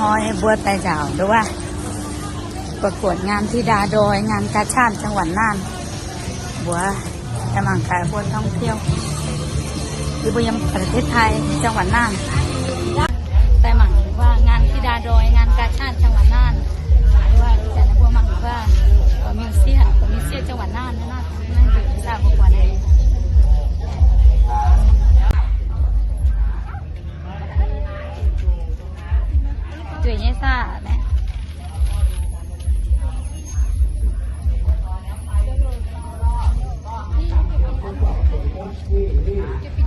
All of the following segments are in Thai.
ฮอยบัวไตเจ้าหรือว่า ประกวดงานที่ดาโดยงานกาชาติจังหวัดน่าน บัวกำลังขายบัวท่องเที่ยวที่บัวยังประเทศไทยจังหวัดน่านแต่หมังว่างานที่ดาโดยงานกาชาติจังหวัดน่านหรือว่าแต่ละบัวหมังว่าเอ่อมิวเซียมมิวเซียมจังหวัดน่านนั่นน่ะนั่นอยู่ทราบประกวดเล จุ๋ยเนี่ยซ่าแม่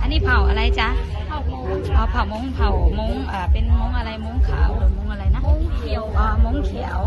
อันนี้เผาอะไรจ๊ะเผาโมงอ๋อเผามงเผามงอ่าเป็นมงอะไรมงขาวหรือมงอะไรนะมงเขียวอ๋อมงเขียว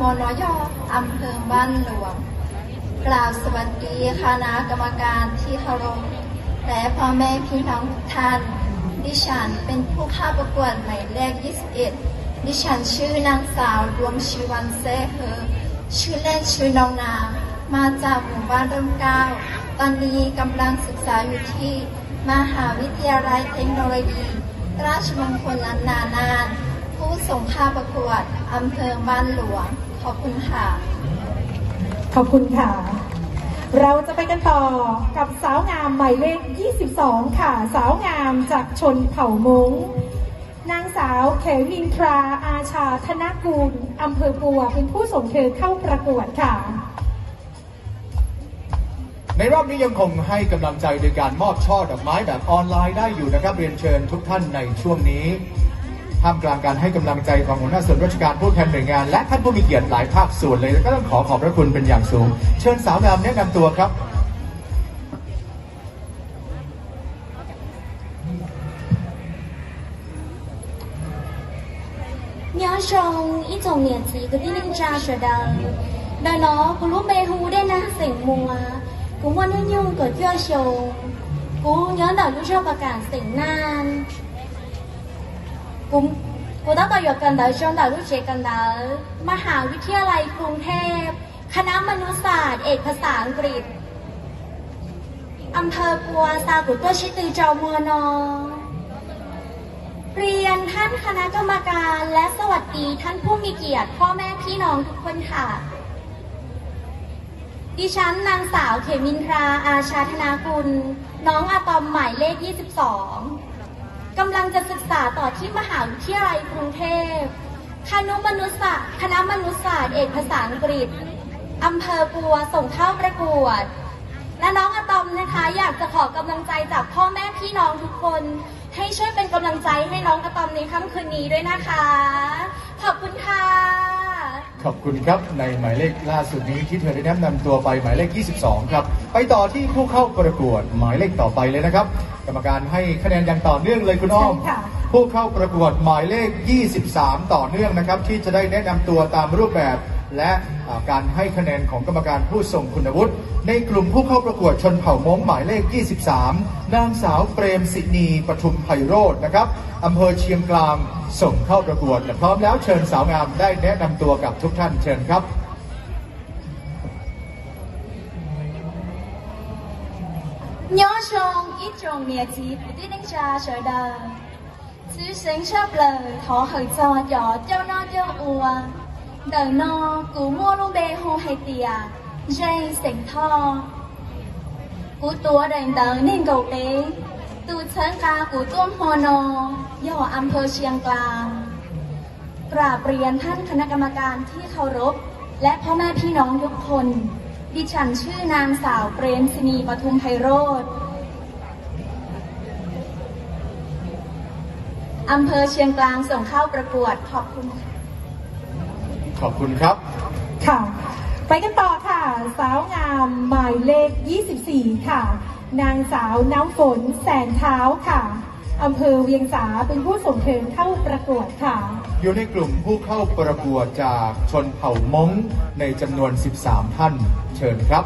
มนอยออำเภอบ้านหลวง กล่าวสวัสดีคณะกรรมการที่เคารพและพ่อแม่พี่น้องทุกท่าน ดิฉันเป็นผู้เข้าประกวดหมายเลข 21 ดิฉันชื่อนางสาวดวงชีวันเซเฮอชื่อเล่นชื่อน้องนามมาจากหมู่บ้านร่มเก้า ตอนนี้กำลังศึกษาอยู่ที่ มหาวิทยาลัยเทคโนโลยี ราชมงคลล้านนา นาน ผู้ส่งค่าประกวดอำเภอบ้านหลวง ขอบคุณค่ะ ขอบคุณค่ะ เราจะไปกันต่อกับสาวงามหมายเลข 22 ค่ะ สาวงามจากชนเผ่ามงนางสาวเขวินทราอาชาธนกูลอำเภอปัว เป็นผู้ส่งเธอเข้าประกวดค่ะ ในรอบนี้ยังคงให้กำลังใจโดยการมอบช่อดอกไม้แบบออนไลน์ได้อยู่นะครับ เรียนเชิญทุกท่านในช่วงนี้ ท่ามกลางการให้กำลังใจของหัวหน้าส่วนราชการผู้แทนหน่วยงาน และท่านผู้มีเกียรติหลายภาคส่วนเลยก็ต้องขอขอบพระคุณเป็นอย่างสูง เชิญสาวงามแนะนำตัวครับ nhớ trong ít dòng miền chỉ cứ đi lên tra sở đời đời nó cũng lúc bê hú đen na sỉnh mùa cũng muốn nhung nhung của cho sầu cũng nhớ đầu lúc cho bà cả sỉnh nan cũng กูต้องต่อยกันเดอจนเดอรู้เจกันเดมหาวิทยาลัยกรุงเทพ คณะมนุษยศาสตร์ เอกภาษาอังกฤษอำเภอปัวซากุตัวชิตือจอมัวนอเรียนท่านคณะกรรมการและสวัสดีท่านผู้มีเกียรติพ่อแม่พี่น้องทุกคนค่ะ ดิฉันนางสาวเขมินทราอาชาธนากุลน้องอะตอมหมายเลข 22 กำลังจะศึกษาต่อที่มหาวิทยาลัยกรุงเทพคณะมนุษยศาสตร์คณะมนุษยศาสตร์เอกภาษาอังกฤษอำเภอปัวส่งเข้าประกวด และน้องอะตอมนะคะอยากจะขอกำลังใจจากพ่อแม่พี่น้องทุกคน ให้ช่วยเป็นกำลังใจให้น้องอะตอมในค่ำคืนนี้ด้วยนะคะ ขอบคุณค่ะ ขอบคุณครับในหมายเลขล่าสุดนี้ที่เธอได้แนะนำตัวไปหมายเลข 22 ครับ ไปต่อที่ผู้เข้าประกวดหมายเลขต่อไปเลยนะครับ กรรมการให้คะแนนอย่างต่อเนื่องเลยคุณอ้อม ใช่ค่ะ ผู้เข้าประกวดหมายเลข 23 ต่อเนื่องนะครับ ที่จะได้แนะนำตัวตามรูปแบบ และการให้คะแนนของกรรมการผู้ทรงคุณวุฒิในกลุ่มผู้เข้าประกวดชนเผ่ามงหมายเลข 23 นางสาวเปรมสินีปทุมไพโรจน์นะครับอำเภอเชียงกลางส่งเข้าประกวดพร้อมแล้วเชิญสาวงามได้แนะนำตัวกับทุกท่านเชิญครับ nhớ trong ít trong miền chỉ của tiết đánh trà sở đời chứ sinh chấp lời thọ hơi cho cho cho nó cho ùa đời nó cú mua luôn bê hô hay tìa dây sinh tho cú tua đành tờ nên cầu tế tu chân ca cú tuôn hồ nò ย่ออำเภอเชียงกลาง กราบเรียนท่านคณะกรรมการที่เคารพ และพ่อแม่พี่น้องทุกคน ดิฉันชื่อนางสาวเปรมศินีปทุมไพโรธอำเภอเชียงกลางส่งเข้าประกวดขอบคุณค่ะ ขอบคุณครับ ค่ะ ไปกันต่อค่ะ สาวงามหมายเลข 24 ค่ะ นางสาวน้ำฝนแสนเท้าค่ะอำเภอเวียงสาเป็นผู้ส่งเธอเข้าประกวดค่ะ อยู่ในกลุ่มผู้เข้าประกวดจากชนเผ่ามงในจำนวน 13 ท่าน เชิญครับ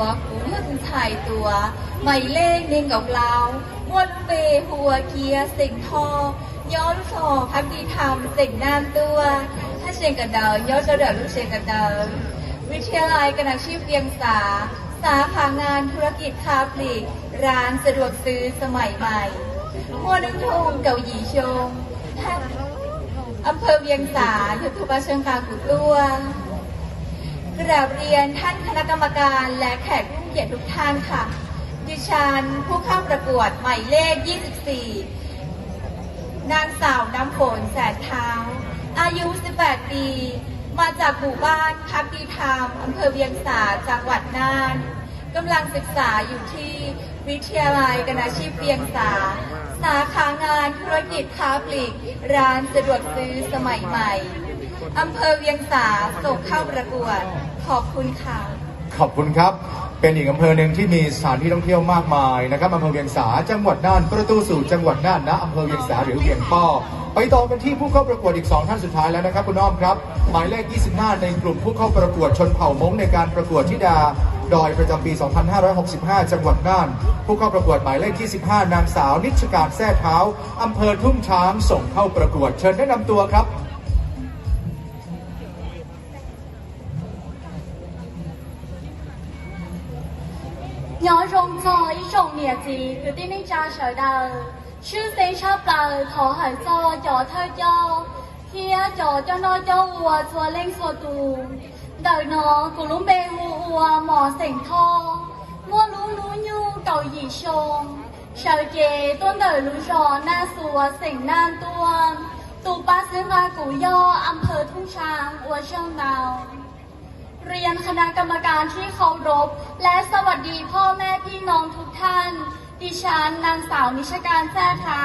วกูเมื่อคุณถ่ายตัวหมายเลขเน่งกับเรามวนเปหัวเกียร์สิ่งทอ ย้อนสอพักดีธรรมสิ่งน้ำตัว ถ้าเชียงกันเดินย้อนจะเดินลูกเชียงกันเดินวิทยาลัยกนอาชีพเวียงสา สาขางานธุรกิจค้าปลีก ร้านสะดวกซื้อสมัยใหม่มัวนึงทงเก่าหยีชงอำเภอเวียงสายุทธบาเชิงกลางกุตัว กราบเรียนท่านคณะกรรมการและแขกผู้เกียรติทุกท่านค่ะ ดิฉันผู้เข้าประกวดหมายเลข 24 นางสาวน้ำฝนแสนเท้า อายุ 18 ปี มาจากหมู่บ้านพักดีธรรมอำเภอเวียงสาจังหวัดน่านกำลังศึกษาอยู่ที่วิทยาลัยกนาชีพเวียงสา สาขางานธุรกิจค้าปลีก ร้านสะดวกซื้อสมัยใหม่ อำเภอเวียงสาส่งเข้าประกวด ขอบคุณค่ะ ขอบคุณครับ เป็นอีกอำเภอหนึ่งที่มีสถานที่ท่องเที่ยวมากมายนะครับอำเภอเวียงสาจังหวัดน่านประตูสู่จังหวัดน่านนะอำเภอเวียงสาหรือเวียงป้อไปต่อกันที่ผู้เข้าประกวดอีก 2 ท่านสุดท้ายแล้วนะครับคุณอ้อมครับ หมายเลข 25 ในกลุ่มผู้เข้าประกวดชนเผ่ามงในการประกวดธิดาดอยประจำปี 2565 จังหวัดน่าน ผู้เข้าประกวดหมายเลข 25 นางสาวนิชการแท้เท้าอำเภอทุ่งช้างส่งเข้าประกวด เชิญแนะนำตัวครับ 日子，有啲呢張水燈，書四出版，同行收咗推咗，天咗將多咗我做拎所度，đời nó cũng lúc bê hùa mò sỉnh thô, mua lũ lũ như cầu dì xôn, sợ chế tôn đời lũ rò na sùa sỉnh nan tuôn, tù ba xứ hoa củ do thung sang của sông nào. เชียงดาวเรียนคณะกรรมการที่เคารพ และสวัสดีพ่อแม่พี่น้องทุกท่าน ดิฉันนางสาวนิชการแท้เท้า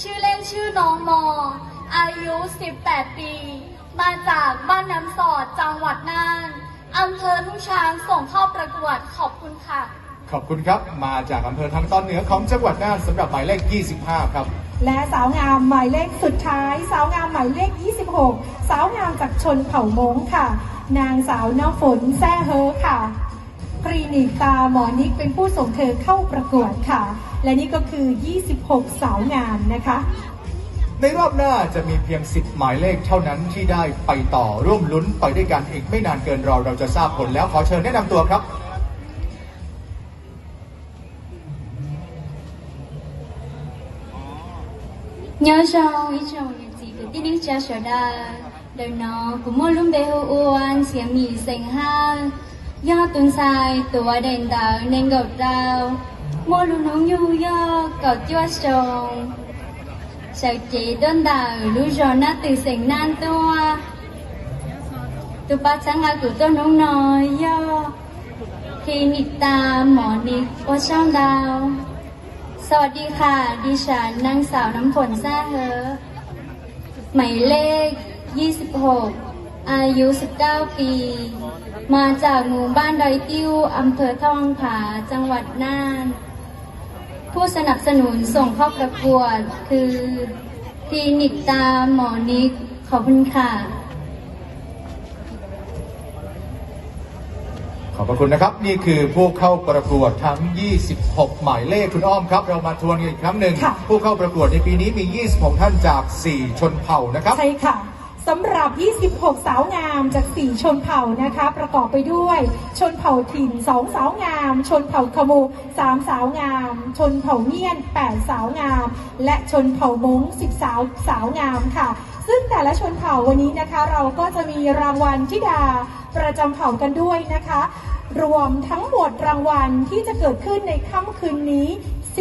ชื่อเล่นชื่อน้องมอ อายุ 18 ปี มาจากบ้านน้ำสอดจังหวัดน่านอำเภอทุ่งช้างส่งเข้าประกวดขอบคุณค่ะ ขอบคุณครับมาจากอำเภอทางตอนเหนือของจังหวัดน่านสำหรับหมายเลข 25 ครับ และสาวงามหมายเลขสุดท้าย สาวงามหมายเลข 26 สาวงามจากชนเผ่ามงค่ะ นางสาวน้ำฝนแซ่เฮอค่ะ คลินิกตาหมอนิกเป็นผู้ส่งเธอเข้าประกวดค่ะ และนี่ก็คือ 26 สาวงามนะคะ ในรอบหน้าจะมีเพียง 10 หมายเลขเท่านั้นที่ได้ไปต่อร่วมลุ้นไปด้วยกันอีกไม่นานเกินรอเราจะทราบผลแล้วขอเชิญแนะนำตัวครับ nhớ rằng ý chồng như gì của tí đi cha sở đà đời nó cũng mua luôn bê hồ uan xìa mì xanh ha do tuần sai tuổi đèn đạo nên gọt rào mua luôn nóng nhu do cậu chua sông sợ chị đơn đạo lũ rò nát từ xanh nan tua tu ba sáng ngã của tôi nóng nói do khi nịt ta mỏ nịt qua trong đào สวัสดีค่ะ ดิฉันนางสาวน้ำฝนซ่าเฮอหมายเลข 26 อายุ 19 ปี มาจากหมู่บ้านดอยติ้วอำเภอท่องผา จังหวัดน่าน ผู้สนับสนุนส่งเข้าประกวดคือคลินิกตาหมอนิก ขอบคุณค่ะ ขอบพระคุณนะครับ นี่คือผู้เข้าประกวดทั้ง 26 หมายเลขคุณอ้อมครับ เรามาทวนกันอีกครั้งหนึ่ง ค่ะ ผู้เข้าประกวดในปีนี้มี 26 ท่านจาก 4 ชนเผ่านะครับ ใช่ค่ะ สำหรับ 26 สาวงามจาก 4 ชนเผ่านะคะ ประกอบไปด้วย ชนเผ่าถิ่น 2 สาวงาม ชนเผ่าขมู3 สาวงาม ชนเผ่าเมียน 8 สาวงาม และชนเผ่ามง10 สาวสาวงามค่ะ ซึ่งแต่ละชนเผ่าวันนี้นะคะ เราก็จะมีรางวัลทิดาประจำเผ่ากันด้วยนะคะ รวมทั้งหมดรางวัลที่จะเกิดขึ้นในค่ำคืนนี้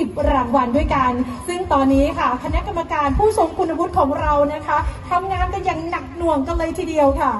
10 รางวัลด้วยกัน ซึ่งตอนนี้ค่ะคณะกรรมการผู้ทรงคุณวุฒิของเรานะคะทำงานกันอย่างหนักหน่วงกันเลยทีเดียวค่ะ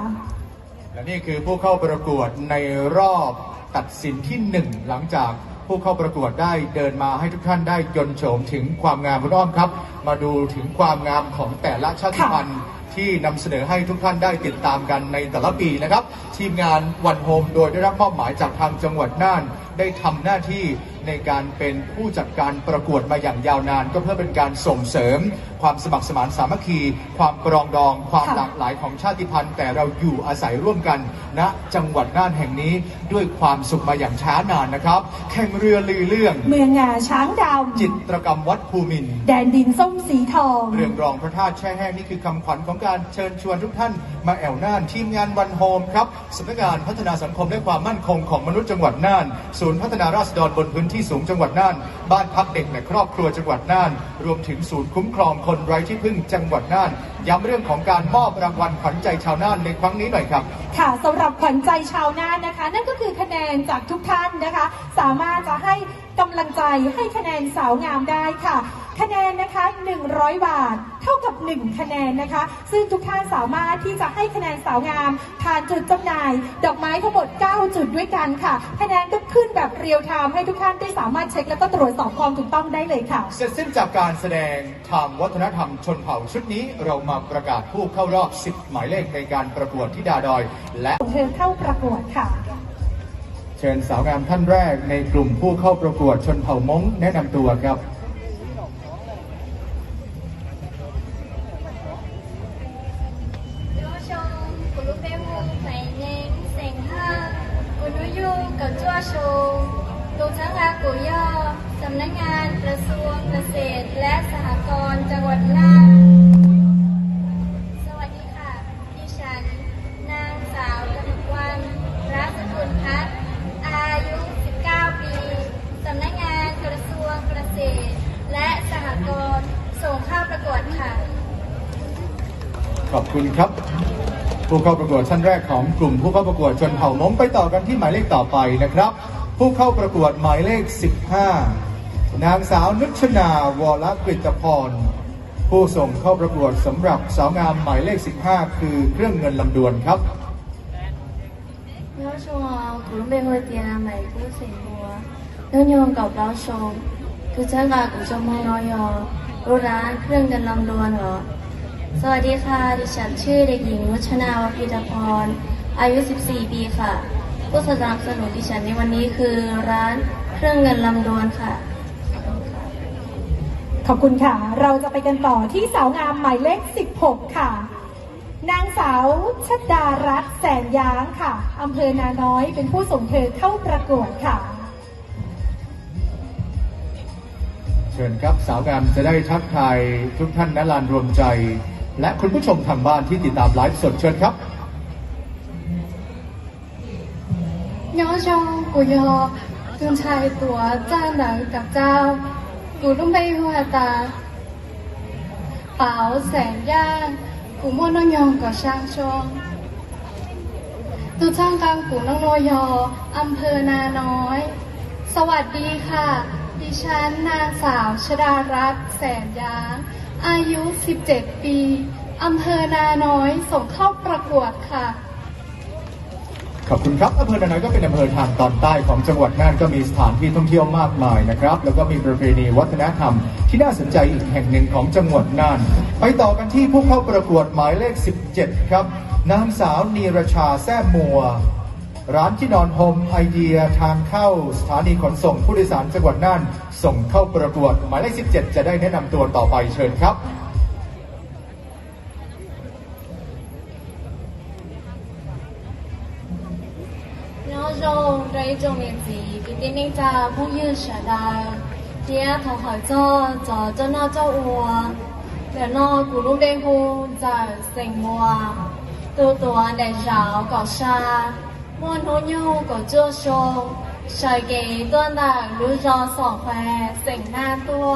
และนี่คือผู้เข้าประกวดในรอบตัดสินที่หนึ่งหลังจากผู้เข้าประกวดได้เดินมาให้ทุกท่านได้ยนต์โฉมถึงความงามคุณอ้อมครับ มาดูถึงความงามของแต่ละชาติพันธุ์ที่นำเสนอให้ทุกท่านได้ติดตามกันในแต่ละปีนะครับ ทีมงานวันโฮมโดยได้รับมอบหมายจากทางจังหวัดน่านได้ทำหน้าที่ ในการเป็นผู้จัดการประกวดมาอย่างยาวนาน ก็เพื่อเป็นการส่งเสริม ความสมัครสมานสามัคคี ความปรองดอง ความค่ะหลากหลายของชาติพันธุ์ แต่เราอยู่อาศัยร่วมกันณจังหวัดน่านแห่งนี้ด้วยความสุขมาอย่างช้านานนะครับแข่งเรือลือเรื่อง เมืองงาช้างดจิตรกรรมวัดภูมินทร์ำแดนดินส้มสีทอง เรื่องรองพระธาตุแช่แห้งนี่คือคำขวัญของการเชิญชวนทุกท่าน มาแอวน่านทีมงานวันโฮมครับสำนักงานพัฒนาสังคมและความมั่นคงของมนุษย์จังหวัดน่าน ศูนย์พัฒนาราษฎรบนพื้นที่ที่สูงจังหวัดน่าน บ้านพักเด็กและครอบครัวจังหวัดน่าน รวมถึงศูนย์คุ้มครองคนไร้ที่พึ่งจังหวัดน่านย้ำเรื่องของการมอบรางวัลขวัญใจชาวน่านในครั้งนี้หน่อยครับ ค่ะสำหรับขวัญใจชาวน่านนะคะ นั่นก็คือคะแนนจากทุกท่านนะคะ สามารถจะให้กำลังใจให้คะแนนสาวงามได้ค่ะ คะแนนนะคะ 100 บาท เท่ากับ 1 คะแนนนะคะ ซึ่งทุกท่านสามารถที่จะให้คะแนนสาวงามผ่านจุดจำหน่าย ดอกไม้ทั้งหมด 9 จุดด้วยกันค่ะ คะแนนก็ขึ้นแบบเรียลไทม์ให้ทุกท่านได้สามารถเช็คแล้วก็ตรวจสอบความถูกต้องได้เลยค่ะ เสร็จสิ้นจากการแสดงทางวัฒนธรรมชนเผ่าชุดนี้เรามาประกาศผู้เข้ารอบ 10 หมายเลขในการประกวดที่ดาดอย และเธอเข้าประกวดค่ะ เชิญสาวงามท่านแรกในกลุ่มผู้เข้าประกวดชนเผ่ามงแนะนำตัวครับ ผู้เข้าประกวดท่านแรกของกลุ่มผู้เข้าประกวดชนเผ่ามงไปต่อกันที่หมายเลขต่อไปนะครับ ผู้เข้าประกวดหมายเลข 15 นางสาวนุชนาวรกฤตพร ผู้ส่งเข้าประกวดสำหรับสาวงามหมายเลข 15 คือเครื่องเงินลำดวนครับยอชงกุลเบงเลเตียนใหม่กู้สิงบัวเนื่องยงกับเสวัสดีค่ะ ดิฉันชื่อเด็กหญิงวัชนาวพิตพร อายุ 14 ปีค่ะ ผู้สนับสนุนดิฉันในวันนี้คือร้านเครื่องเงินลำดวนค่ะ ขอบคุณค่ะ เราจะไปกันต่อที่สาวงามหมายเลข 16 ค่ะ นางสาวชดารัตน์แสนย้างค่ะอำเภอนาน้อยเป็นผู้ส่งเธอเข้าประกวดค่ะ เชิญครับสาวงามจะได้ทักทายทุกท่านณลานรวมใจ และคุณผู้ชมทางบ้านที่ติดตามไลฟ์สดเชิญครับย้อชองกุยอจุนชายตัวจ้าหนังกับเจ้ากูต้องไปหัวตาเป๋าแสนย่างกูม่วน้องยองกับช่างชงตูช่างกลางกูน้องโนยออำเภอนาน้อย สวัสดีค่ะ ดิฉันนางสาวชดารัตน์แสนยาง อายุ 17 ปี อำเภอนาน้อย ส่งเข้าประกวดค่ะ ขอบคุณครับอำเภอนาน้อยก็เป็นอำเภอทางตอนใต้ของจังหวัดน่านก็มีสถานที่ท่องเที่ยวมากมายนะครับ แล้วก็มีประเพณีวัฒนธรรม ที่น่าสนใจอีกแห่งหนึ่งของจังหวัดน่าน ไปต่อกันที่ผู้เข้าประกวดหมายเลข 17 ครับ นางสาวนีรชาแซ่มัว ร้านที่นอนโฮมไอเดียทางเข้าสถานีขนส่งผู้โดยสารจังหวัดน่าน ส่งเข้าประกวด หมายเลข 17 จะได้แนะนำตัวต่อไปเชิญครับ 鸟肉对中年纪比丁丁家不有时代，爹头好做做做那做我，แต่นอกูรู้ได้ฮูจะเสียง มัวนหัวโยูก็เจ้าชงชายเกย์ตัวต่างรู้จอสองแควเสียงหน้าตัว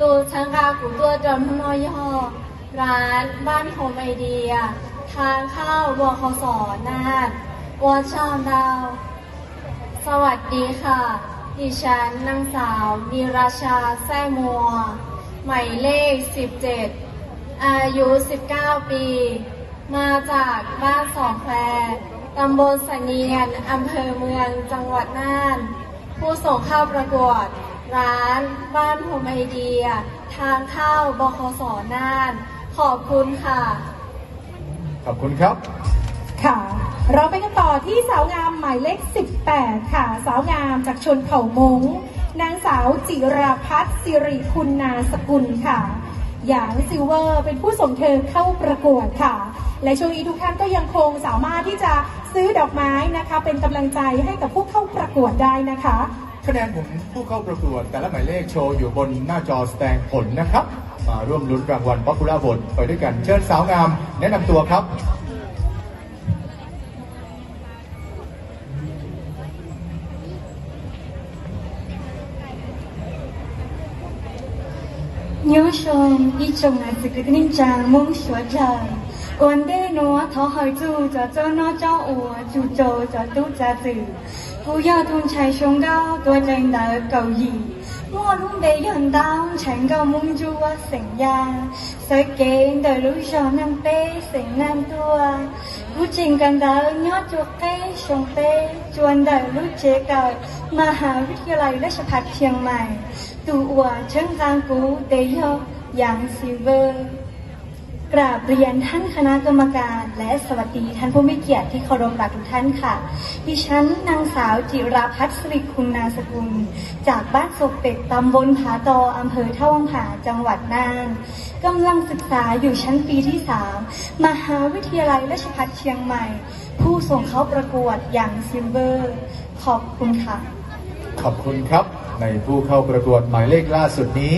ตัวช่างกากูตัวจนน้อยย่อร้านบ้านโฮมไอเดีย ทางเข้าวบคสอน่านวัดชามดาว สวัสดีค่ะ ดิฉันนางสาวนีราชาแซ่มัว หมายเลข 17 อายุ 19 ปี มาจากบ้านสองแคว ตำบลสะเนียนอำเภอเมืองจังหวัดน่าน ผู้ส่งเข้าประกวด ร้านบ้านโฮมไอเดีย ทางเข้าบคสน่าน ขอบคุณค่ะ ขอบคุณครับ ค่ะ เราไปกันต่อที่สาวงามหมายเลข 18 ค่ะ สาวงามจากชนเผ่ามงนางสาวจิราพัฒน์สิริคุณนาสกุลค่ะหยางซิลเวอร์เป็นผู้ส่งเธอเข้าประกวดค่ะ และช่วงนี้ทุกท่านก็ยังคงสามารถที่จะซื้อดอกไม้นะคะ เป็นกำลังใจให้กับผู้เข้าประกวดได้นะคะคะแนนผมผู้เข้าประกวด แต่ละหมายเลขโชว์อยู่บนหน้าจอแสดงผลนะครับ มาร่วมลุ้นรางวัลป๊อปปูล่าบทไปด้วยกันเชิญสาวงาม แนะนำตัวครับ nhớ sông đi trồng là sự cái nên chàng muốn sửa trời quan đế nó thọ hơi chú cho cho nó cho ủa chú cho cho tú cha tử phụ yêu thôn chạy xuống cao tôi tranh đã cầu gì mua luôn để nhận đau chẳng cầu mong chú à sinh ra sợ kể đời lũ cho năm bê sinh năm tua cú trình cần đỡ nhớ chuột tê xuống tê chuồn đời lũ chế cầu mà hà viết cái này đã sẽ phạt chiang mày tụ ủa chân giang cú để yêu yang silver กูเตยออย่างซิลเวอร์กราบเรียนท่านคณะกรรมการและสวัสดีท่านผู้มีเกียรติที่เคารพรักทุกท่านค่ะ ดิฉันนางสาวจิราพัฒน์สิริคุณนาสกุล จากบ้านศกเป็ดตำบลผาตออำเภอท่าวังผาจังหวัดน่านกำลังศึกษาอยู่ชั้นปีที่ 3 มหาวิทยาลัยราชภัฏเชียงใหม่ ผู้ส่งเข้าประกวดอย่างซิลเวอร์ ขอบคุณค่ะ ขอบคุณครับ ในผู้เข้าประกวดหมายเลขล่าสุดนี้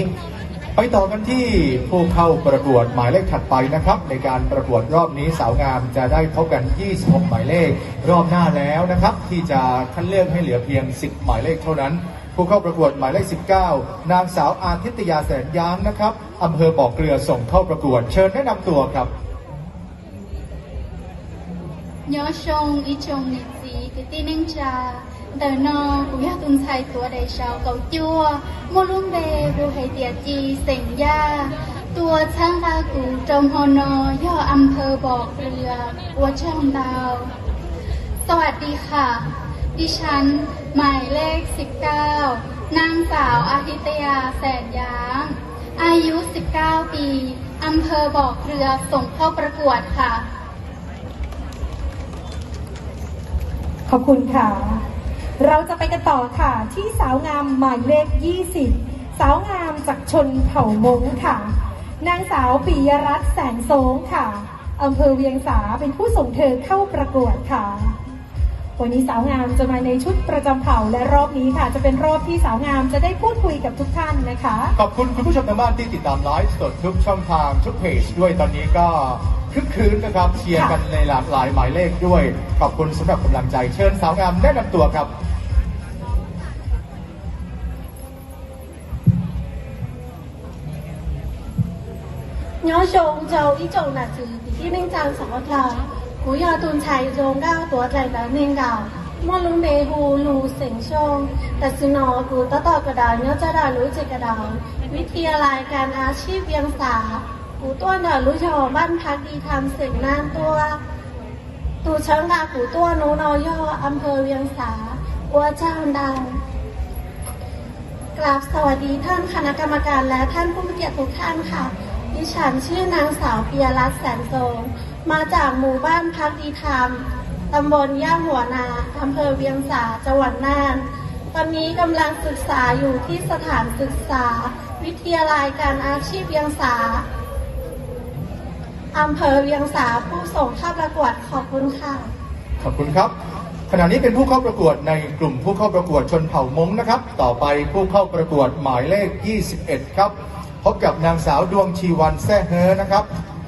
ไปต่อกันที่ผู้เข้าประกวดหมายเลขถัดไปนะครับ ในการประกวดรอบนี้สาวงามจะได้พบกัน 26 หมายเลขรอบหน้าแล้วนะครับ ที่จะคัดเลือกให้เหลือเพียง 10 หมายเลขเท่านั้น ผู้เข้าประกวดหมายเลข 19 นางสาวอาทิตยาแสนย้างนะครับอำเภอบ่อเกลือส่งเข้าประกวด เชิญแนะนำตัวครับ nhớ sông ý chồng nị gì cái tin anh trà đời no cũng ya tuân sai tua đầy sao cầu chua mua luôn bề bu hay tiệt chi sỉnh ya tua sang ta cụ trong hồ no do âm thơ บอกเรือวัวช่างดาวสวัสดีค่ะ ดิฉัน หมายเลข 19 นางสาวอาทิตยาแสนยาง อายุ 19 ปีอำเภอบอกเรือส่งเข้าประกวดค่ะ ขอบคุณค่ะ เราจะไปกันต่อค่ะที่สาวงามหมายเลข 20 สาวงามจากชนเผ่ามงค่ะ นางสาวปิยรัตน์แสงโสงค่ะอำเภอเวียงสาเป็นผู้ส่งเธอเข้าประกวดค่ะ วันนี้สาวงามจะมาในชุดประจำเผ่าและรอบนี้ค่ะ จะเป็นรอบที่สาวงามจะได้พูดคุยกับทุกท่านนะคะ ขอบคุณคุณผู้ชมทางบ้านที่ติดตามไลฟ์สดทุกช่องทางทุกเพจด้วยตอนนี้ก็คึกคืนนะครับเชียร์กันในหลากหลายหมายเลขด้วย ขอบคุณสำหรับกำลังใจเชิญสาวงามแนะนำตัวครับ nhớ sông châu ý châu là từ tí ninh trang sáu thờ cú yà tuần chạy dông gao tua chạy đã nên gạo mua lung bề hù lù sỉnh sông แต่สินอกูตะต่อกระดาษเนื้อจะได้รู้จิกระดาษวิทยาลัยการอาชีพเวียงสากูต้วนเดารู้ชอบ้านพักดีทำเสียงนานตัวตูเชิงดากูตัวโนนอย่ออำเภอเวียงสาวัวเจ้าดังกราบสวัสดีท่านคณะกรรมการและท่านผู้มีเกียรติทุกท่านค่ะ ดิฉันชื่อนางสาวปิยรัตน์แสนโสงมาจากหมู่บ้านพักดีธรรมตำบลย่าหัวนาอำเภอเวียงสาจังหวัดน่าน ตอนนี้กำลังศึกษาอยู่ที่สถานศึกษา วิทยาลัยการอาชีพเวียงสาอำเภอเวียงสาผู้ส่งเข้าประกวดขอบคุณค่ะ ขอบคุณครับ ขณะนี้เป็นผู้เข้าประกวดในกลุ่มผู้เข้าประกวดชนเผ่ามงนะครับ ต่อไปผู้เข้าประกวดหมายเลข 21 ครับ พบกับนางสาวดวงชีวันแซ่เฮอนะครับ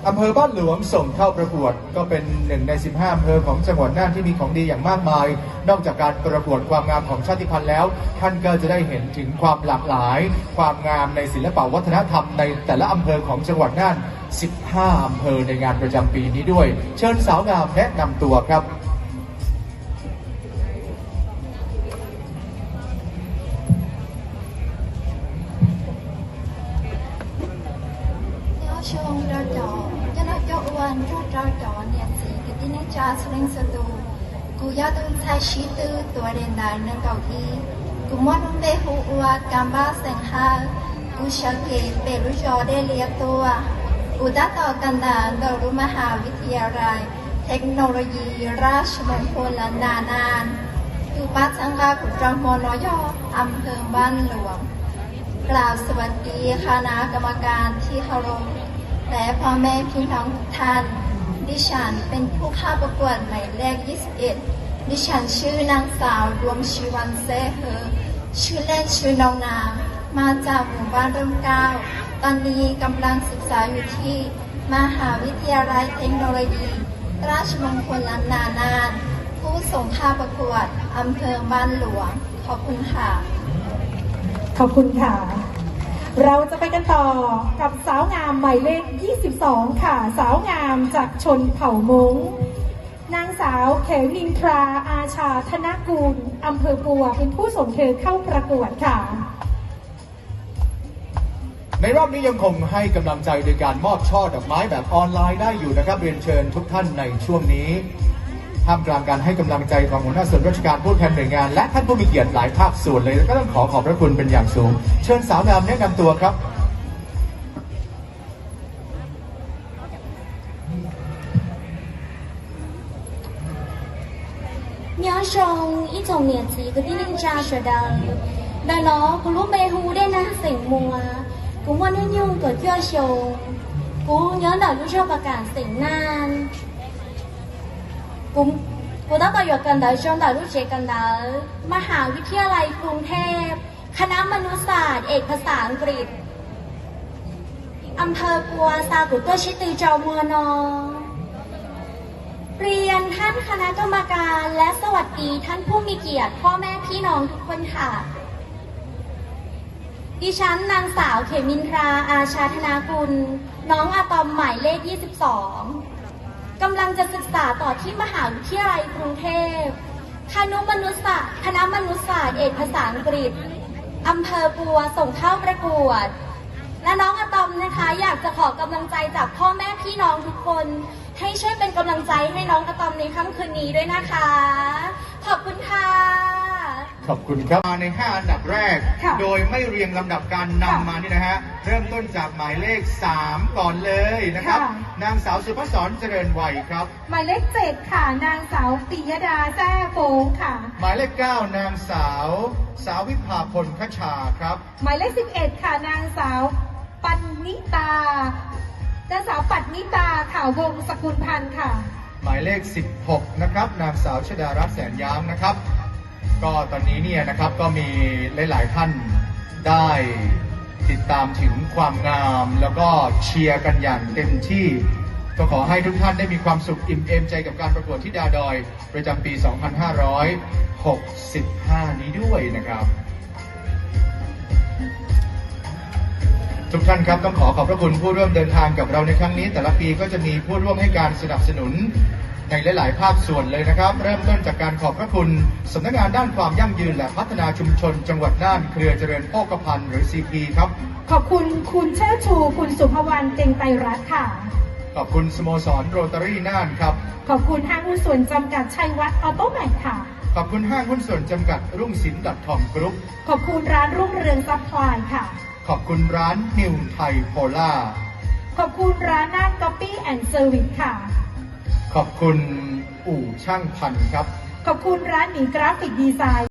อำเภอบ้านหลวงส่งเข้าประกวดก็เป็นหนึ่งใน 15อำเภอของจังหวัดน่านที่มีของดีอย่างมากมาย นอกจากการประกวดความงามของชาติพันธุ์แล้ว ท่านก็จะได้เห็นถึงความหลากหลาย ความงามในศิลปวัฒนธรรมในแต่ละอำเภอของจังหวัดน่าน 15อำเภอในงานประจำปีนี้ด้วย เชิญสาวงามแนะนำตัวครับ ชงรจอจนจอวันรูดอจอเนี่ยสิกตินจาสลิงสตูกูยาตุนไซชีตือตัวเรนดานนเกาทีกูมอนุเบหูอวกัมบาเซงฮากูชเกเปรุจอได้เลียตัวอุตต่อกันดานดรุมหาวิทยาลัย เทคโนโลยี ราชมงคลนานานตูปัสังกากุนจอมพอยออำเภอบ้านหลวง กล่าวสวัสดีคณะกรรมการที่เคารพ และพ่อแม่พี่น้องทุกท่าน ดิฉันเป็นผู้เข้าประกวดหมายเลข 21 ดิฉันชื่อนางสาวดวงชีวันเซเฮอชื่อเล่นชื่อน้องนามมาจากหมู่บ้านร่มเก้า ตอนนี้กำลังศึกษาอยู่ที่ มหาวิทยาลัยเทคโนโลยี ราชมงคลล้านนานาน ผู้ส่งข้าประกวดอำเภอบ้านหลวง ขอบคุณค่ะ ขอบคุณค่ะ เราจะไปกันต่อกับสาวงามหมายเลข 22 ค่ะ สาวงามจากชนเผ่ามงนางสาวเขมินทราอาชาธนกูลอำเภอปัว เป็นผู้ส่งเธอเข้าประกวดค่ะ ในรอบนี้ยังคงให้กำลังใจโดยการมอบช่อดอกไม้แบบออนไลน์ได้อยู่นะครับ เรียนเชิญทุกท่านในช่วงนี้ ท่ามกลางการให้กำลังใจของหัวหน้าส่วนราชการผู้แทนหน่วยงาน และท่านผู้มีเกียรติหลายภาคส่วนเลยก็ต้องขอขอบพระคุณเป็นอย่างสูง เชิญสาวงามแนะนำตัวครับ nhớ sông ý chồng nhiệt sĩ cứ tin ninh cha sửa đời đời nó cũng lúc bê hú đen na sỉnh mùa cũng muốn nhớ nhung tuổi chưa sầu cũng nhớ đời lúc cho bà cả sỉnh nan cũng cũng đã bao giờ cần đời trong đời lúc trẻ cần đời มหาวิทยาลัยกรุงเทพ คณะมนุษยศาสตร์ เอกภาษาอังกฤษอำเภอปัวซากุตัวชิตือเจ้าเมือนอเรียนท่านคณะกรรมการและสวัสดีท่านผู้มีเกียรติพ่อแม่พี่น้องทุกคนค่ะ ดิฉันนางสาวเขมินทราอาชาธนากุลน้องอะตอมหมายเลข 22 กำลังจะศึกษาต่อที่มหาวิทยาลัยกรุงเทพคณะมนุษยศาสตร์คณะมนุษยศาสตร์ เอกภาษาอังกฤษอำเภอปัวส่งเข้าประกวด และน้องอะตอมนะคะ อยากจะขอกำลังใจจากพ่อแม่พี่น้องทุกคน ให้ช่วยเป็นกำลังใจให้น้องอะตอมในค่ำคืนนี้ด้วยนะคะ ขอบคุณค่ะ ขอบคุณครับมาใน 5 อันดับแรก ค่ะโดยไม่เรียงลำดับการนำมานี่นะฮะ เริ่มต้นจากหมายเลข 3 ก่อนเลยนะครับ ค่ะ นางสาวสุภศรเจริญวัยครับ หมายเลขเจ็ดค่ะนางสาวปิยดาแซ่โฟงค่ะ หมายเลข 9 นางสาว สาวิภาพลคชาครับ หมายเลขสิบเอ็ดค่ะนางสาว ปันนิตานางสาวปัดนิตาข่าววงศ์สกุลพันธ์ค่ะ หมายเลข 16 นะครับ นางสาวชดารัตน์แสนย้ามนะครับ ก็ตอนนี้เนี่ยนะครับก็มีหลาย ๆ ท่านได้ติดตามถึงความงาม แล้วก็เชียร์กันอย่างเต็มที่ ก็ขอให้ทุกท่านได้มีความสุขอิ่มเอมใจกับการประกวดที่ดาดอย ประจำปี 2565 นี้ด้วยนะครับ ทุกท่านครับต้องขอขอบพระคุณผู้ร่วมเดินทางกับเราในครั้งนี้ แต่ละปีก็จะมีผู้ร่วมให้การสนับสนุน ในหลาย ๆ ภาคส่วนเลยนะครับ เริ่มต้นจากการขอบพระคุณสำนักงานด้านความยั่งยืนและพัฒนาชุมชน จังหวัดน่านเครือเจริญโภคภัณฑ์หรือ CP ครับ ขอบคุณคุณเชิดชู คุณสุภวรรณเต็งไตรรัตน์ค่ะ ขอบคุณสโมสรโรตารี่น่านครับ ขอบคุณห้างหุ้นส่วนจำกัดชัยวัฒน์ออโต้แมทค่ะ ขอบคุณห้างหุ้นส่วนจำกัดรุ่งสินดัตทอมกรุ๊ปขอบคุณร้านรุ่งเรืองซัพพลายค่ะ ขอบคุณร้านนิวไทยโพล่าขอบคุณร้านน่านก๊อปปี้แอนด์เซอร์วิสค่ะ ขอบคุณอู่ช่างพันธุ์ครับ ขอบคุณร้านหมีกราฟิกดีไซน์